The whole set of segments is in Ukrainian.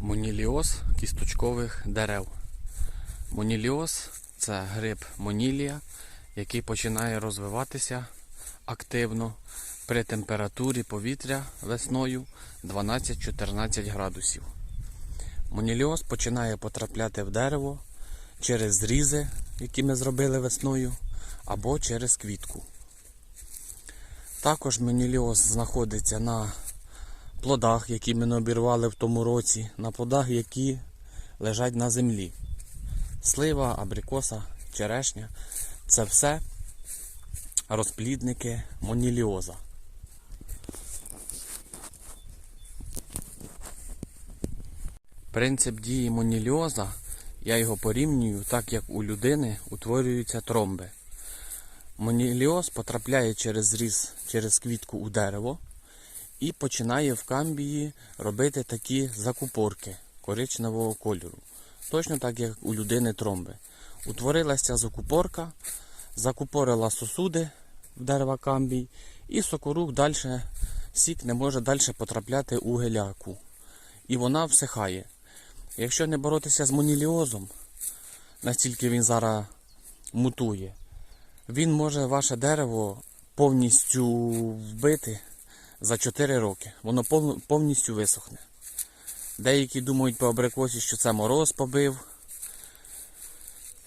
Моніліоз кісточкових дерев. Моніліоз це гриб монілія, який починає розвиватися активно при температурі повітря весною 12-14 градусів. Моніліоз починає потрапляти в дерево через зрізи, які ми зробили весною, або через квітку. Також моніліоз знаходиться на плодах, які ми не обірвали в тому році, на плодах, які лежать на землі. Слива, абрикоса, черешня це все розплідники моніліоза. Принцип дії моніліоза, я його порівнюю так, як у людини утворюються тромби. Моніліоз потрапляє через зріз, через квітку у дерево і починає в камбії робити такі закупорки коричневого кольору. Точно так, як у людини тромби. Утворилася закупорка, закупорила сосуди в дерева камбій, і сокорук далі, сік не може далі потрапляти у геляку. І вона всихає. Якщо не боротися з моніліозом, настільки він зараз мутує, він може ваше дерево повністю вбити за 4 роки. Воно повністю висохне. Деякі думають по абрикосі, що це мороз побив.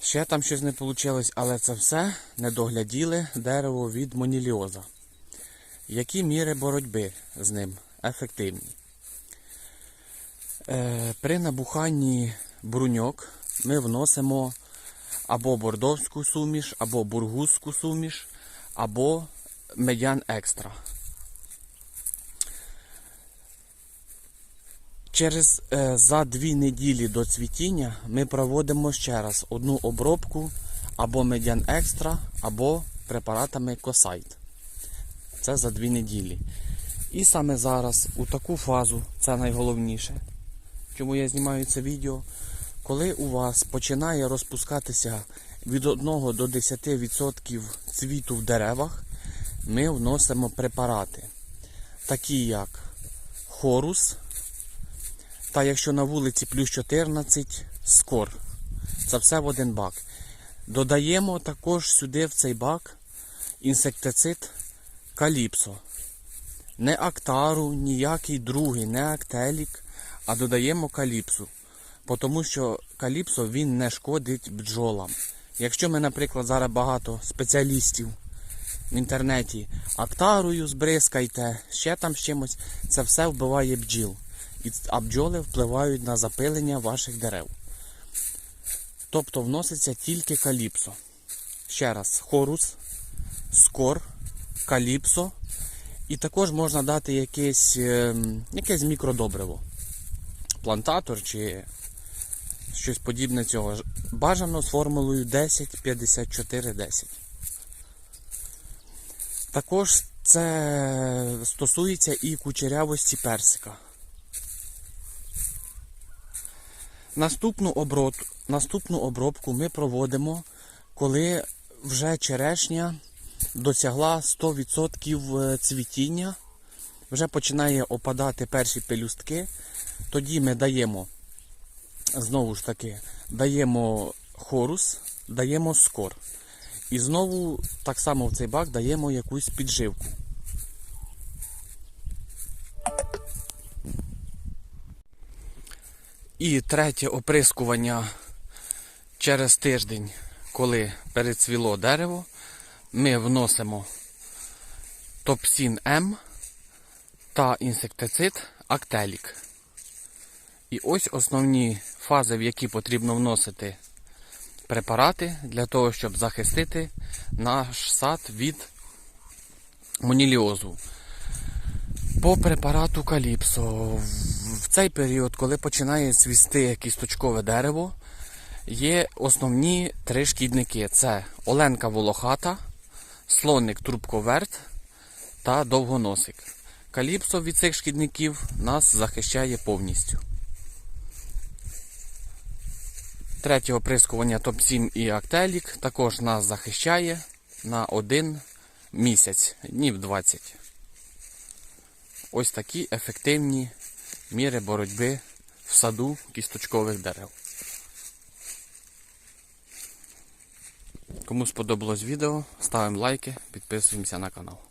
Ще там щось не вийшло, але це все не догляділи дерево від моніліоза. Які міри боротьби з ним ефективні? Е, при набуханні бруньок ми вносимо або бордовську суміш, або бургузьку суміш, або медян екстра. Через е, за дві неділі до цвітіння ми проводимо ще раз одну обробку або медян екстра, або препаратами Косайт. Це за дві неділі. І саме зараз, у таку фазу, це найголовніше, чому я знімаю це відео, коли у вас починає розпускатися від 1 до 10% цвіту в деревах, ми вносимо препарати, такі як хорус, та якщо на вулиці плюс 14, скор. Це все в один бак. Додаємо також сюди в цей бак інсектицид каліпсо. Не актару, ніякий другий, не актелік, а додаємо каліпсу. Тому що каліпсо він не шкодить бджолам. Якщо ми, наприклад, зараз багато спеціалістів в інтернеті актарою збризкайте, ще там з чимось, це все вбиває бджіл. А бджоли впливають на запилення ваших дерев. Тобто вноситься тільки каліпсо. Ще раз, хорус, скор, каліпсо. І також можна дати якесь, ем, якесь мікродобриво. Плантатор чи щось подібне цього. Бажано з формулою 10-54-10. Також це стосується і кучерявості персика. Наступну, оброт, наступну обробку ми проводимо, коли вже черешня досягла 100% цвітіння, вже починає опадати перші пелюстки. Тоді ми даємо, знову ж таки, даємо хорус, даємо скор. І знову так само в цей бак даємо якусь підживку. І третє оприскування через тиждень, коли перецвіло дерево, ми вносимо топсін М та інсектицид Актелік. І ось основні фази, в які потрібно вносити препарати для того, щоб захистити наш сад від моніліозу. По препарату Каліпсо цей період, коли починає цвісти кісточкове дерево, є основні три шкідники: це оленка волохата, слонник трубковерт та довгоносик. Каліпсо від цих шкідників нас захищає повністю. Третє оприскування Топ-7 і Актелік також нас захищає на один місяць, днів 20. Ось такі ефективні міри боротьби в саду кісточкових дерев. Кому сподобалось відео, ставимо лайки, підписуємося на канал.